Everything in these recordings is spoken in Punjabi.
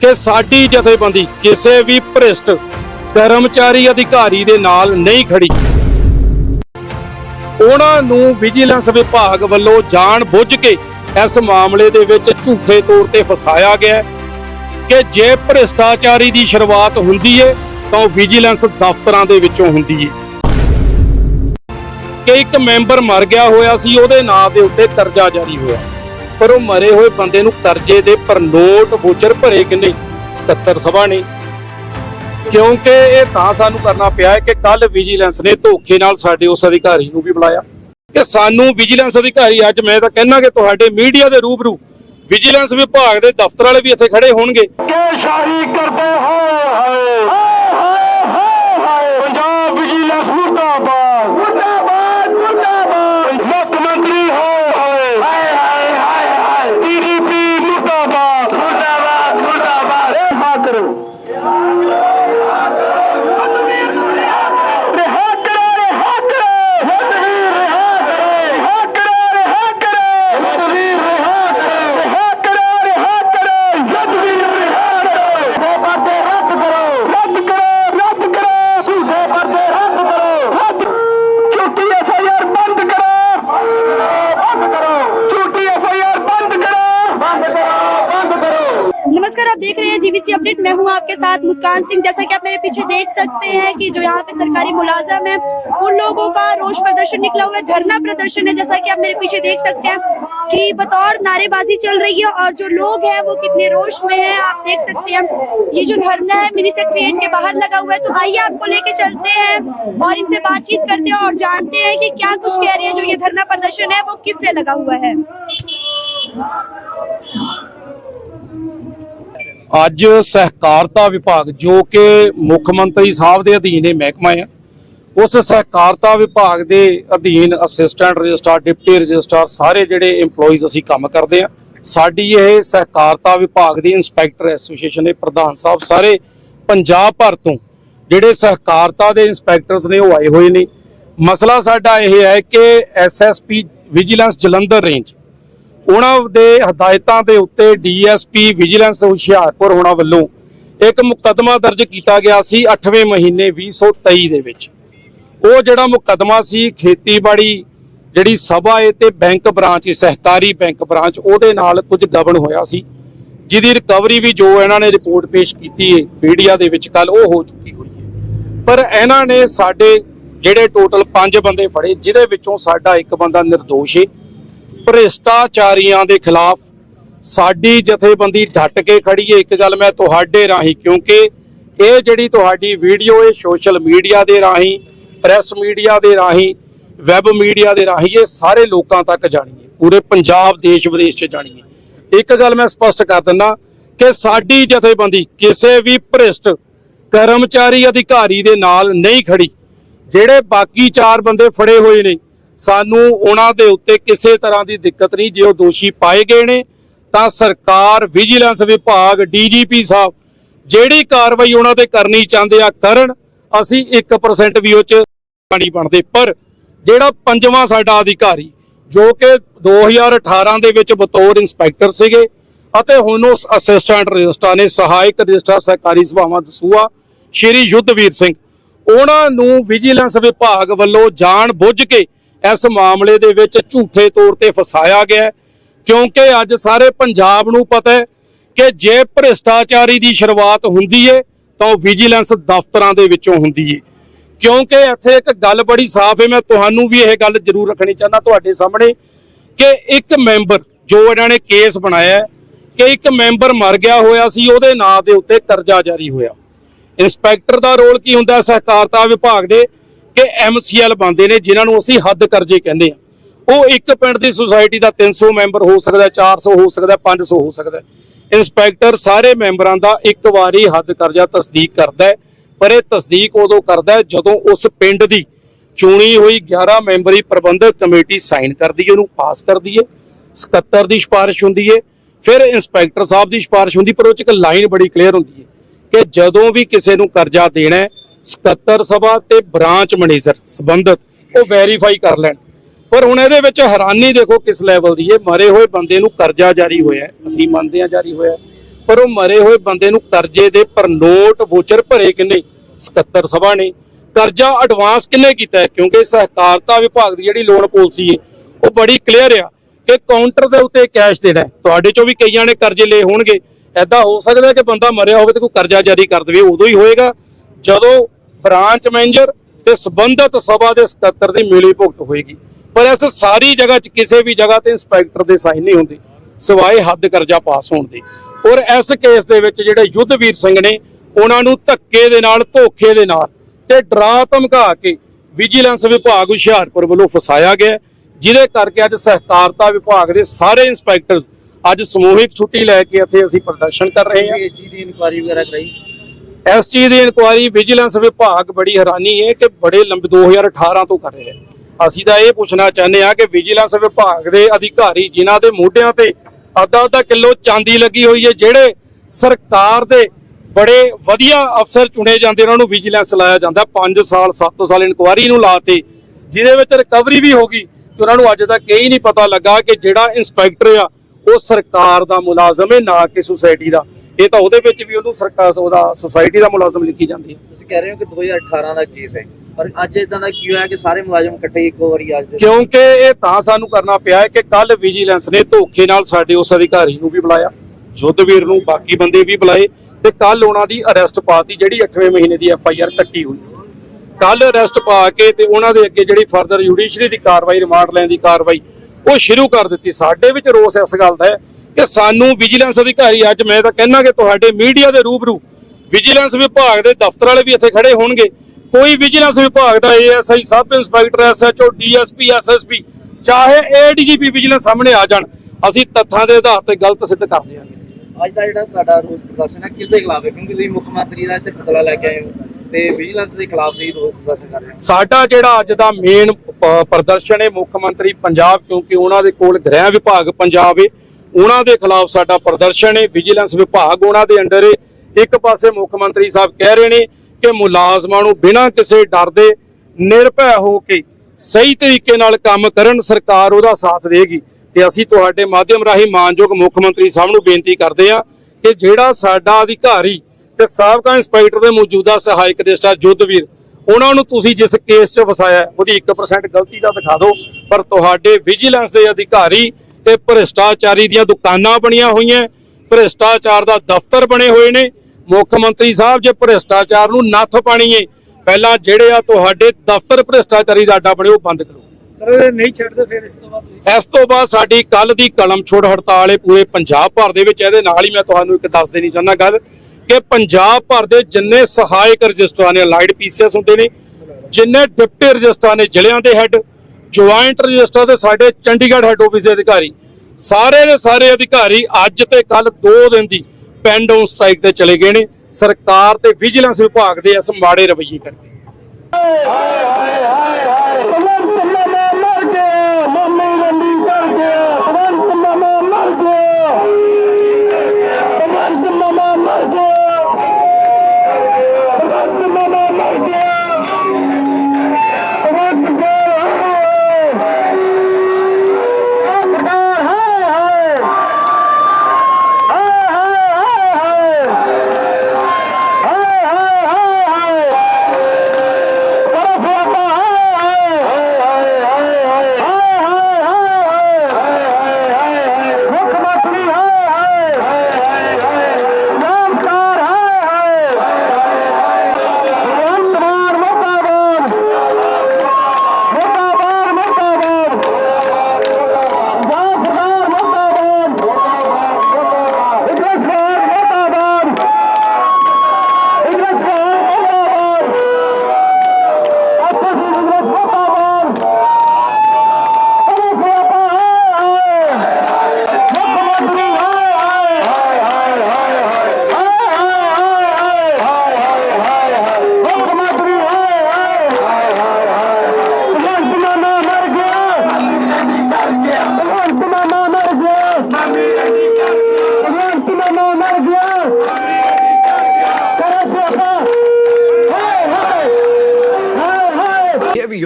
ਕਿ ਸਾਡੀ ਜਥੇਬੰਦੀ ਕਿਸੇ ਵੀ ਭ੍ਰਿਸ਼ਟ ਕਰਮਚਾਰੀ ਅਧਿਕਾਰੀ ਦੇ ਨਾਲ ਨਹੀਂ ਖੜੀ। ਉਹਨਾਂ ਨੂੰ ਵਿਜੀਲੈਂਸ ਵਿਭਾਗ ਵੱਲੋਂ ਜਾਣ ਬੁੱਝ ਕੇ ਇਸ ਮਾਮਲੇ ਦੇ ਵਿੱਚ ਝੂਠੇ ਤੌਰ ਤੇ ਫਸਾਇਆ ਗਿਆ ਕਿ ਜੇ ਭ੍ਰਿਸ਼ਟਾਚਾਰੀ ਦੀ ਸ਼ੁਰੂਆਤ ਹੁੰਦੀ ਹੈ ਤਾਂ ਉਹ ਵਿਜੀਲੈਂਸ ਦਫ਼ਤਰਾਂ ਦੇ ਵਿੱਚੋਂ ਹੁੰਦੀ ਹੈ ਕਿ ਇੱਕ ਮੈਂਬਰ ਮਰ ਗਿਆ ਹੋਇਆ ਸੀ, ਉਹਦੇ ਨਾਂ ਦੇ ਉੱਤੇ ਕਰਜ਼ਾ ਜਾਰੀ ਹੋਇਆ। ਪਰ ਉਹ ਮਰੇ ਹੋਏ ਬੰਦੇ ਨੂੰ ਕਰਜ਼ੇ ਦੇ ਪਰ ਨੋਟ ਬੋਚਰ ਭਰੇ ਕਿੰਨੇ 77 ਸਭਾ ਨੇ। ਕਿਉਂਕਿ ਇਹ ਤਾਂ ਸਾਨੂੰ ਕਰਨਾ ਪਿਆ ਹੈ ਕਿ ਕੱਲ ਵਿਜੀਲੈਂਸ ਨੇ ਧੋਖੇ ਨਾਲ ਸਾਡੇ ਉਸ ਅਧਿਕਾਰੀ ਨੂੰ ਵੀ ਬੁਲਾਇਆ। ਕਿ ਸਾਨੂੰ ਵਿਜੀਲੈਂਸ ਅਧਿਕਾਰੀ, ਅੱਜ ਮੈਂ ਤਾਂ ਕਹਿਣਾ ਕਿ ਤੁਹਾਡੇ ਮੀਡੀਆ ਦੇ ਰੂਬਰੂ ਵਿਜੀਲੈਂਸ ਵਿਭਾਗ ਦੇ ਦਫ਼ਤਰ ਵਾਲੇ ਵੀ ਇੱਥੇ ਖੜੇ ਹੋਣਗੇ। ਕੇ ਸ਼ਾਹੀ ਕਰਦੇ ਹੋਏ ਹਾਏ। आपके साथ मुस्कान सिंह, जैसा कि आप मेरे पीछे देख सकते हैं कि जो यहाँ पे सरकारी मुलाजम है, उन लोगों का रोष प्रदर्शन निकला हुआ है, धरना प्रदर्शन है, जैसा कि आप मेरे पीछे देख सकते हैं कि बतौर नारेबाजी चल रही है और जो लोग हैं वो कितने रोष में हैं, आप देख सकते हैं। ये जो धरना है, मिनी सेक्रेटरिएट के बाहर लगा हुआ है तो आइए आपको लेके चलते हैं और इनसे बातचीत करते हैं और जानते हैं कि क्या कुछ कह रही है जो ये धरना प्रदर्शन है, वो किसने लगा हुआ है। ਅੱਜ ਸਹਿਕਾਰਤਾ ਵਿਭਾਗ, ਜੋ ਕਿ ਮੁੱਖ ਮੰਤਰੀ ਸਾਹਿਬ ਦੇ ਅਧੀਨ ਇਹ ਮਹਿਕਮਾ ਹੈ, ਉਸ ਸਹਿਕਾਰਤਾ ਵਿਭਾਗ ਦੇ ਅਧੀਨ ਅਸਿਸਟੈਂਟ ਰਜਿਸਟਰ ਡਿਪਟੀ ਰਜਿਸਟਰ ਸਾਰੇ ਜਿਹੜੇ EMPLOYEES ਅਸੀਂ ਕੰਮ ਕਰਦੇ ਆ ਸਾਡੀ ਇਹ ਸਹਿਕਾਰਤਾ ਵਿਭਾਗ ਦੀ ਇੰਸਪੈਕਟਰ ਐਸੋਸੀਏਸ਼ਨ ਦੇ ਪ੍ਰਧਾਨ ਸਾਹਿਬ ਸਾਰੇ ਪੰਜਾਬ ਭਰ ਤੋਂ ਜਿਹੜੇ ਸਹਿਕਾਰਤਾ ਦੇ ਇੰਸਪੈਕਟਰਸ ਨੇ ਉਹ ਆਏ ਹੋਏ ਨੇ। ਮਸਲਾ ਸਾਡਾ ਇਹ ਹੈ ਕਿ ਐਸਐਸਪੀ ਵਿਜੀਲੈਂਸ ਜਲੰਧਰ ਰੇਂਜ ਉਹਨਾਂ ਦੇ ਹਦਾਇਤਾਂ ਦੇ ਉੱਤੇ ਡੀਐਸਪੀ ਵਿਜੀਲੈਂਸ ਹੁਸ਼ਿਆਰਪੁਰ ਹੋਣਾ ਵੱਲੋਂ ਇੱਕ ਮੁਕੱਦਮਾ ਦਰਜ ਕੀਤਾ ਗਿਆ ਸੀ 8ਵੇਂ ਮਹੀਨੇ 2023 ਦੇ ਵਿੱਚ। ਉਹ ਜਿਹੜਾ ਮੁਕੱਦਮਾ ਸੀ, ਖੇਤੀਬਾੜੀ ਜਿਹੜੀ ਸਭਾ ਏ ਤੇ ਬੈਂਕ ਬ੍ਰਾਂਚ, ਸਹਿਕਾਰੀ ਬੈਂਕ ਬ੍ਰਾਂਚ, ਉਹਦੇ ਨਾਲ ਕੁਝ ਗਬਨ ਹੋਇਆ ਸੀ। ਜਿਹਦੀ ਰਿਕਵਰੀ ਵੀ ਜੋ ਇਹਨਾਂ ਨੇ ਰਿਪੋਰਟ ਪੇਸ਼ ਕੀਤੀ ਹੈ ਮੀਡੀਆ ਦੇ ਵਿੱਚ ਕੱਲ ਉਹ ਹੋ ਚੁੱਕੀ ਹੋਈ ਹੈ। ਪਰ ਇਹਨਾਂ ਨੇ ਸਾਡੇ ਜਿਹੜੇ ਟੋਟਲ 5 ਬੰਦੇ ਫੜੇ, ਜਿਹਦੇ ਵਿੱਚੋਂ ਸਾਡਾ ਇੱਕ ਬੰਦਾ ਨਿਰਦੋਸ਼ ਹੈ। ਭ੍ਰਿਸ਼ਟਾਚਾਰੀਆਂ ਦੇ ਖਿਲਾਫ ਸਾਡੀ ਜਥੇਬੰਦੀ ਡਟ ਕੇ ਖੜੀ ਹੈ ਇੱਕ ਗੱਲ ਮੈਂ ਤੁਹਾਡੇ ਰਾਹੀਂ, ਕਿਉਂਕਿ ਇਹ ਜਿਹੜੀ ਤੁਹਾਡੀ ਵੀਡੀਓ ਇਹ ਸੋਸ਼ਲ ਮੀਡੀਆ ਦੇ ਰਾਹੀਂ, ਪ੍ਰੈਸ ਮੀਡੀਆ ਦੇ ਰਾਹੀਂ, ਵੈਬ ਮੀਡੀਆ ਦੇ ਰਾਹੀਂ, ਇਹ ਸਾਰੇ ਲੋਕਾਂ ਤੱਕ ਜਾਣੀ ਹੈ ਪੂਰੇ ਪੰਜਾਬ, ਦੇਸ਼, ਵਿਦੇਸ਼ 'ਚ ਜਾਣੀ ਹੈ ਇੱਕ ਗੱਲ ਮੈਂ ਸਪਸ਼ਟ ਕਰ ਦਿੰਦਾ ਕਿ ਸਾਡੀ ਜਥੇਬੰਦੀ ਕਿਸੇ ਵੀ ਭ੍ਰਿਸ਼ਟ ਕਰਮਚਾਰੀ ਅਧਿਕਾਰੀ ਦੇ ਨਾਲ ਨਹੀਂ ਖੜੀ, ਜਿਹੜੇ ਬਾਕੀ ਚਾਰ ਬੰਦੇ ਫੜੇ ਹੋਏ ਨੇ। ਸਾਨੂੰ ਉਹਨਾਂ ਦੇ ਉੱਤੇ ਕਿਸੇ ਤਰ੍ਹਾਂ ਦੀ ਦਿੱਕਤ ਨਹੀਂ, ਜੇ ਉਹ ਦੋਸ਼ੀ ਪਾਏ ਗਏ ਨੇ, ਤਾਂ ਸਰਕਾਰ, ਵਿਜੀਲੈਂਸ ਵਿਭਾਗ, ਡੀਜੀਪੀ ਸਾਹਿਬ ਜਿਹੜੀ ਕਾਰਵਾਈ ਉਹਨਾਂ ਤੇ ਕਰਨੀ ਚਾਹੁੰਦੇ ਆ ਕਰਨ, ਅਸੀਂ 1% ਵੀ ਉਹ ਚ ਨਹੀਂ ਬਣਦੇ। ਪਰ ਜਿਹੜਾ ਪੰਜਵਾਂ ਸਾਡਾ ਅਧਿਕਾਰੀ, ਜੋ ਕਿ 2018 ਦੇ ਵਿੱਚ ਬਤੌਰ ਇੰਸਪੈਕਟਰ ਸੀਗੇ ਅਤੇ ਹੁਣ ਉਸ ਅਸਿਸਟੈਂਟ ਰਜਿਸਟਰ ਨੇ ਸਹਾਇਕ ਰਜਿਸਟਰ ਸਹਿਕਾਰੀ ਸਭਾਵਾਂ ਦਸੂਆ ਸ਼੍ਰੀ ਯੁੱਧਵੀਰ ਸਿੰਘ, ਉਹਨਾਂ ਨੂੰ ਵਿਜੀਲੈਂਸ ਵਿਭਾਗ ਵੱਲੋਂ ਜਾਣ ਬੁੱਝ ਕੇ ਇਸ ਮਾਮਲੇ ਦੇ ਵਿੱਚ ਝੂਠੇ ਤੌਰ ਤੇ ਫਸਾਇਆ ਗਿਆ ਕਿਉਂਕਿ ਅੱਜ ਸਾਰੇ ਪੰਜਾਬ ਨੂੰ ਪਤਾ ਹੈ ਕਿ ਜੇ ਭ੍ਰਿਸ਼ਟਾਚਾਰੀ ਦੀ ਸ਼ੁਰੂਆਤ ਹੁੰਦੀ ਹੈ ਤਾਂ ਉਹ ਵਿਜੀਲੈਂਸ ਦਫ਼ਤਰਾਂ ਦੇ ਵਿੱਚੋਂ ਹੁੰਦੀ ਹੈ ਕਿਉਂਕਿ ਇੱਥੇ ਇੱਕ ਗੱਲ ਬੜੀ ਸਾਫ਼ ਹੈ ਮੈਂ ਤੁਹਾਨੂੰ ਵੀ ਇਹ ਗੱਲ ਜ਼ਰੂਰ ਰੱਖਣੀ ਚਾਹੁੰਦਾ ਤੁਹਾਡੇ ਸਾਹਮਣੇ ਕਿ ਇੱਕ ਮੈਂਬਰ ਜੋ ਇਹਨਾਂ ਨੇ ਕੇਸ ਬਣਾਇਆ ਕਿ ਇੱਕ ਮੈਂਬਰ ਮਰ ਗਿਆ ਹੋਇਆ ਸੀ, ਉਹਦੇ ਨਾਂ ਦੇ ਉੱਤੇ ਕਰਜ਼ਾ ਜਾਰੀ ਹੋਇਆ। ਇੰਸਪੈਕਟਰ ਦਾ ਰੋਲ ਕੀ ਹੁੰਦਾ ਸਹਿਕਾਰਤਾ ਵਿਭਾਗ ਦੇ ਕਿ ਐਮਸੀਐਲ ਬੰਦੇ ਨੇ, ਜਿਨ੍ਹਾਂ ਨੂੰ ਅਸੀਂ ਹੱਦ ਕਰਜ਼ੇ ਕਹਿੰਦੇ ਆ ਉਹ ਇੱਕ ਪਿੰਡ ਦੀ ਸੁਸਾਇਟੀ ਦਾ 300 ਮੈਂਬਰ ਹੋ ਸਕਦਾ 400 ਹੋ ਸਕਦਾ 500 ਹੋ ਸਕਦਾ ਹੈ। ਸਾਰੇ ਮੈਂਬਰਾਂ ਦਾ ਇੱਕ ਵਾਰੀ ਹੱਦ ਕਰਜ਼ਾ ਤਸਦੀਕ ਕਰਦਾ ਪਰ ਇਹ ਤਸਦੀਕ ਉਦੋਂ ਕਰਦਾ ਜਦੋਂ ਉਸ ਪਿੰਡ ਦੀ ਚੁਣੀ ਹੋਈ 11 ਮੈਂਬਰੀ ਪ੍ਰਬੰਧਕ ਕਮੇਟੀ ਸਾਈਨ ਕਰਦੀ ਹੈ, ਉਹਨੂੰ ਪਾਸ ਕਰਦੀ ਹੈ 77 ਦੀ ਸਿਫਾਰਿਸ਼ ਹੁੰਦੀ ਹੈ, ਫਿਰ ਇੰਸਪੈਕਟਰ ਸਾਹਿਬ ਦੀ ਸਿਫਾਰਿਸ਼ ਹੁੰਦੀ, ਪਰ ਉਹ ਚ ਇੱਕ ਲਾਈਨ ਬੜੀ ਕਲੀਅਰ ਹੁੰਦੀ ਹੈ ਕਿ ਜਦੋਂ ਵੀ ਕਿਸੇ ਨੂੰ ਕਰਜ਼ਾ ਦੇਣਾ ਹੈ 77 ਸਭਾ ਤੇ ਬ੍ਰਾਂਚ ਮੈਨੇਜਰ ਸੰਬੰਧਤ ਉਹ ਵੈਰੀਫਾਈ ਕਰ ਲੈਣ। ਪਰ ਹੁਣ ਇਹਦੇ ਵਿੱਚ ਹੈਰਾਨੀ ਦੇਖੋ ਕਿਸ ਲੈਵਲ ਦੀ ਹੈ। ਮਰੇ ਹੋਏ ਬੰਦੇ ਨੂੰ ਕਰਜ਼ਾ ਜਾਰੀ ਹੋਇਆ ਅਸੀਂ ਮੰਨਦੇ ਹਾਂ ਜਾਰੀ ਹੋਇਆ ਪਰ ਉਹ ਮਰੇ ਹੋਏ ਬੰਦੇ ਨੂੰ ਕਰਜ਼ੇ ਦੇ ਪਰ ਨੋਟ ਵੋਚਰ ਭਰੇ ਕਿੰਨੇ? 77 ਸਭਾ ਨੇ। ਕਰਜ਼ਾ ਐਡਵਾਂਸ ਕਿੰਨੇ ਕੀਤਾ ਕਿਉਂਕਿ ਸਹਿਕਾਰਤਾ ਵਿਭਾਗ ਦੀ ਜਿਹੜੀ ਲੋਨ ਪਾਲਿਸੀ ਹੈ, ਉਹ ਬੜੀ ਕਲੀਅਰ ਆ ਕਿ ਕਾਊਂਟਰ ਦੇ ਉੱਤੇ ਕੈਸ਼ ਦੇਣਾ ਤੁਹਾਡੇ ਚੋਂ ਵੀ ਕਈਆਂ ਨੇ ਕਰਜ਼ੇ ਲਏ ਹੋਣਗੇ। ਐਦਾਂ ਹੋ ਸਕਦਾ ਕਿ ਬੰਦਾ ਮਰਿਆ ਹੋਵੇ ਤੇ ਕੋਈ ਕਰਜ਼ਾ ਜਾਰੀ ਕਰ ਦੇਵੇ। ਉਦੋਂ ਹੀ ਹੋਏਗਾ। ਜਦੋਂ ਬ੍ਰਾਂਚ ਮੈਨੇਜਰ ਤੇ ਸਬੰਧਤ ਸਭਾ ਦੇ ਸਕੱਤਰ ਦੀ ਮਿਲੀ ਭੁਗਤ ਹੋਏਗੀ। ਪਰ ਇਸ ਸਾਰੀ ਜਗ੍ਹਾ 'ਚ ਕਿਸੇ ਵੀ ਜਗ੍ਹਾ ਤੇ ਇੰਸਪੈਕਟਰ ਦੇ ਸਾਈਨ ਨਹੀਂ ਹੁੰਦੇ। ਸਿਵਾਏ ਹੱਦ ਕਰਜ਼ਾ ਪਾਸ ਹੋਣ ਦੇ। ਔਰ ਇਸ ਕੇਸ ਦੇ ਵਿੱਚ ਜਿਹੜੇ ਯੁੱਧਵੀਰ ਸਿੰਘ ਨੇ, ਉਹਨਾਂ ਨੂੰ ਧੱਕੇ ਦੇ ਨਾਲ, ਧੋਖੇ ਦੇ ਨਾਲ ਤੇ ਡਰਾ ਧਮਕਾ ਕੇ ਵਿਜੀਲੈਂਸ ਵਿਭਾਗ ਹੁਸ਼ਿਆਰਪੁਰ ਵੱਲੋਂ ਫਸਾਇਆ ਗਿਆ। ਜਿਹਦੇ ਕਰਕੇ ਅੱਜ ਸਹਿਕਾਰਤਾ ਵਿਭਾਗ ਦੇ ਸਾਰੇ ਇੰਸਪੈਕਟਰਸ ਅੱਜ ਸਮੂਹਿਕ ਛੁੱਟੀ ਲੈ ਕੇ ਇੱਥੇ ਅਸੀਂ ਪ੍ਰਦਰਸ਼ਨ ਕਰ ਰਹੇ ਹਾਂ। ਇਸ ਦੀ ਇਨਕੁਆਰੀ ਵਗੈਰਾ ਕਰਾਈ। ਇਸ ਚੀਜ਼ ਦੀ ਇਨਕੁਆਇਰੀ ਵਿਜੀਲੈਂਸ ਵਿਭਾਗ ਬੜੀ ਹੈਰਾਨੀ ਹੈ ਕਿ ਬੜੇ ਲੰਬੇ 2018 ਤੋਂ ਕਰ ਰਿਹਾ ਹੈ ਅਸੀਂ ਤਾਂ ਇਹ ਪੁੱਛਣਾ ਚਾਹੁੰਦੇ ਹਾਂ ਕਿ ਵਿਜੀਲੈਂਸ ਵਿਭਾਗ ਦੇ ਅਧਿਕਾਰੀ ਜਿਨ੍ਹਾਂ ਦੇ ਮੋਢਿਆਂ ਤੇ ਅੱਧਾ ਅੱਧਾ ਕਿਲੋ ਚਾਂਦੀ ਲੱਗੀ ਹੋਈ ਹੈ, ਜਿਹੜੇ ਸਰਕਾਰ ਦੇ ਬੜੇ ਵਧੀਆ ਅਫਸਰ ਚੁਣੇ ਜਾਂਦੇ ਉਹਨਾਂ ਨੂੰ ਵਿਜੀਲੈਂਸ ਲਾਇਆ ਜਾਂਦਾ। 5 ਸਾਲ 7 ਸਾਲ ਇਨਕੁਆਇਰੀ ਨੂੰ ਲਾਤੇ, ਜਿਹਦੇ ਵਿੱਚ ਰਿਕਵਰੀ ਵੀ ਹੋ ਗਈ ਤੇ ਉਹਨਾਂ ਨੂੰ ਅੱਜ ਤੱਕ ਇਹ ਹੀ ਨਹੀਂ ਪਤਾ ਲੱਗਾ ਕਿ ਜਿਹੜਾ ਇੰਸਪੈਕਟਰ ਆ, ਉਹ ਸਰਕਾਰ ਦਾ ਮੁਲਾਜ਼ਮ ਹੈ, ਨਾ ਕਿ ਸੁਸਾਇਟੀ ਦਾ। ਇਹ ਤਾਂ ਉਹਦੇ ਵਿੱਚ ਵੀ ਉਹਨੂੰ ਸਰਕਾਰ ਉਹਦਾ ਸੁਸਾਇਟੀ ਦਾ ਮੁਲਾਜ਼ਮ ਲਿਖੀ ਜਾਂਦੀ ਹੈ। ਤੁਸੀਂ ਕਹਿ ਰਹੇ ਹੋ ਕਿ 2018 ਦਾ ਕੇਸ ਹੈ। ਪਰ ਅੱਜ ਇਦਾਂ ਦਾ ਕੀ ਹੋਇਆ ਕਿ ਸਾਰੇ ਮੁਲਾਜ਼ਮ ਇਕੱਠੇ ਇੱਕੋ ਵਾਰੀ ਅੱਜ ਦੇ ਕਿਉਂਕਿ ਇਹ ਤਾਂ ਸਾਨੂੰ ਕਰਨਾ ਪਿਆ ਹੈ ਕਿ ਕੱਲ ਵਿਜੀਲੈਂਸ ਨੇ ਧੋਖੇ ਨਾਲ ਸਾਡੇ ਉਸ ਅਧਿਕਾਰੀ ਨੂੰ ਵੀ ਬੁਲਾਇਆ ਯੁੱਧਵੀਰ ਨੂੰ ਬਾਕੀ ਬੰਦੇ ਵੀ ਬੁਲਾਏ ਤੇ ਕੱਲ ਉਹਨਾਂ ਦੀ ਅਰੈਸਟ ਪਾਤੀ ਜਿਹੜੀ 8ਵੇਂ ਮਹੀਨੇ ਦੀ ਐਫ ਆਈ ਆਰ ਕੱਟੀ ਹੋਈ ਸੀ। ਕੱਲ ਅਰੈਸਟ ਪਾ ਕੇ ਤੇ ਉਹਨਾਂ ਦੇ ਅੱਗੇ ਜਿਹੜੀ ਫਰਦਰ ਜੁਡੀਸ਼ਰੀ ਦੀ ਕਾਰਵਾਈ ਰਿਮਾਂਡ ਲੈਣ ਦੀ ਕਾਰਵਾਈ ਉਹ ਸ਼ੁਰੂ ਕਰ ਦਿੱਤੀ। ਸਾਡੇ ਵਿੱਚ ਰੋਸ ਇਸ ਗੱਲ ਦਾ ਹੈ ਕਿ ਸਾਨੂੰ ਵਿਜੀਲੈਂਸ ਅਧਿਕਾਰੀ ਅੱਜ ਮੈਂ ਤਾਂ ਕਹਿਣਾ ਕਿ ਤੁਹਾਡੇ ਮੀਡੀਆ ਦੇ ਰੂਬਰੂ ਵਿਜੀਲੈਂਸ ਵਿਭਾਗ ਦੇ ਦਫ਼ਤਰ ਵਾਲੇ ਵੀ ਇੱਥੇ ਖੜੇ ਹੋਣਗੇ। ਕੋਈ ਵਿਜੀਲੈਂਸ ਵਿਭਾਗ ਦਾ ASI sub inspector SHO DSP SSP ਚਾਹੇ ਏਡੀਜੀਪੀ ਵਿਜੀਲੈਂਸ ਸਾਹਮਣੇ ਆ ਜਾਣ ਅਸੀਂ ਤੱਥਾਂ ਦੇ ਆਧਾਰ ਤੇ ਗਲਤ ਸਿੱਧ ਕਰ ਦਿਆਂਗੇ। ਅੱਜ ਦਾ ਜਿਹੜਾ ਤੁਹਾਡਾ ਰੋਸ ਪ੍ਰਦਰਸ਼ਨ ਹੈ ਕਿਸ ਦੇ ਖਿਲਾਫ ਹੈ? ਕਿਉਂਕਿ ਤੁਸੀਂ ਮੁੱਖ ਮੰਤਰੀ ਦਾ ਇੱਥੇ ਪੁਤਲਾ ਲੈ ਕੇ ਆਏ ਹੋ ਤੇ ਵਿਜੀਲੈਂਸ ਦੇ ਖਿਲਾਫ ਤੁਸੀਂ ਰੋਸ ਪ੍ਰਦਰਸ਼ਨ ਕਰ ਰਹੇ ਹੋ। ਸਾਡਾ ਜਿਹੜਾ ਅੱਜ ਦਾ ਮੇਨ ਪ੍ਰਦਰਸ਼ਨ ਹੈ ਮੁੱਖ ਮੰਤਰੀ ਪੰਜਾਬ ਕਿਉਂਕਿ ਉਹਨਾਂ ਦੇ ਕੋਲ ਗ੍ਰਹਿ ਵਿਭਾਗ ਪੰਜਾਬ ਹੈ ਉਹਨਾਂ ਦੇ ਖਿਲਾਫ ਸਾਡਾ ਪ੍ਰਦਰਸ਼ਨ ਹੈ ਵਿਜੀਲੈਂਸ ਵਿਭਾਗ ਉਹਨਾਂ ਦੇ ਅੰਡਰ ਹੈ। ਇੱਕ ਪਾਸੇ ਮੁੱਖ ਮੰਤਰੀ ਸਾਹਿਬ ਕਹਿ ਰਹੇ ਨੇ ਕਿ ਮੁਲਾਜ਼ਮਾਂ ਨੂੰ ਬਿਨਾਂ ਕਿਸੇ ਡਰ ਦੇ ਨਿਰਭੈ ਹੋ ਕੇ ਸਹੀ ਤਰੀਕੇ ਨਾਲ ਕੰਮ ਕਰਨ ਸਰਕਾਰ ਉਹਦਾ ਸਾਥ ਦੇਗੀ। ਤੇ ਅਸੀਂ ਤੁਹਾਡੇ ਮਾਧਿਅਮ ਰਾਹੀਂ ਮਾਨਯੋਗ ਮੁੱਖ ਮੰਤਰੀ ਸਾਹਿਬ ਨੂੰ ਬੇਨਤੀ ਕਰਦੇ ਹਾਂ ਕਿ ਜਿਹੜਾ ਸਾਡਾ ਅਧਿਕਾਰੀ ਤੇ ਸਾਬਕਾ ਇੰਸਪੈਕਟਰ ਦੇ ਮੌਜੂਦਾ ਸਹਾਇਕ ਦੇਸ਼ਾ ਜੁੱਧਵੀਰ, ਉਹਨਾਂ ਨੂੰ ਤੁਸੀਂ ਜਿਸ ਕੇਸ 'ਚ ਫਸਾਇਆ, ਉਹਦੀ 1% ਗਲਤੀ ਦਾ ਦਿਖਾ ਦਿਓ, ਪਰ ਤੁਹਾਡੇ ਵਿਜੀਲੈਂਸ ਦੇ ਅਧਿਕਾਰੀ ਤੇ ਭ੍ਰਿਸ਼ਟਾਚਾਰੀ ਦੀਆਂ ਦੁਕਾਨਾਂ ਬਣੀਆਂ ਹੋਈਆਂ। ਭ੍ਰਿਸ਼ਟਾਚਾਰ ਦਾ ਦਫ਼ਤਰ ਬਣੇ ਹੋਏ ਨੇ। ਮੁੱਖ ਮੰਤਰੀ ਸਾਹਿਬ ਜੇ ਭ੍ਰਿਸ਼ਟਾਚਾਰ ਨੂੰ ਨੱਥ ਪਾਣੀ ਏ ਪਹਿਲਾਂ ਜਿਹੜੇ ਆ ਤੁਹਾਡੇ ਦਫ਼ਤਰ ਭ੍ਰਿਸ਼ਟਾਚਾਰੀ ਦਾ ਅੱਡਾ ਬਣੇ ਉਹ ਬੰਦ ਕਰੋ। ਸਰ ਨਹੀਂ ਛੱਡਦੇ ਫਿਰ ਇਸ ਤੋਂ ਬਾਅਦ ਇਸ ਤੋਂ ਬਾਅਦ ਸਾਡੀ ਕੱਲ ਦੀ ਕਲਮ ਛੋੜ ਹੜਤਾਲ ਹੈ ਪੂਰੇ ਪੰਜਾਬ ਭਰ ਦੇ ਵਿੱਚ ਇਹਦੇ ਨਾਲ ਹੀ ਮੈਂ ਤੁਹਾਨੂੰ ਇੱਕ ਦੱਸ ਦੇਣੀ ਚਾਹੁੰਦਾ ਗੱਲ ਕਿ ਪੰਜਾਬ ਭਰ ਦੇ ਜਿੰਨੇ ਸਹਾਇਕ ਰਜਿਸਟਰਾਂ ਨੇ ਅਲਾਈਡ ਪੀਸੀਐਸ ਹੁੰਦੇ ਨੇ ਜਿੰਨੇ ਡਿਪਟੀ ਰਜਿਸਟਰਾਂ ਨੇ ਜ਼ਿਲ੍ਹਿਆਂ ਦੇ ਹੈੱਡ ਜੁਆਇੰਟ ਰਜਿਸਟਰ ਦੇ ਸਾਡੇ ਚੰਡੀਗੜ੍ਹ ਹੈੱਡ ਆਫਿਸ ਦੇ ਅਧਿਕਾਰੀ, ਸਾਰੇ ਦੇ ਸਾਰੇ ਅਧਿਕਾਰੀ ਅੱਜ ਤੇ ਕੱਲ 2 ਦਿਨ ਦੀ ਪੈਂਡ ਔਨ ਸਟ੍ਰਾਈਕ ਤੇ ਚਲੇ ਗਏ ਨੇ। ਸਰਕਾਰ ਤੇ ਵਿਜੀਲੈਂਸ ਵਿਭਾਗ ਦੇ ਇਸ ਮਾੜੇ ਰਵੱਈਏ ਕਰਕੇ। ਭਗਵੰਤ ਮਾਮਾ ਮਰ ਗਿਆ ਮਰ ਗਿਆ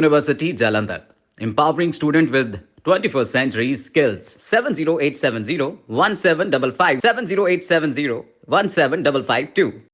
University, Jalandhar, empowering student with 21st century skills. 70870 1755 70870 17552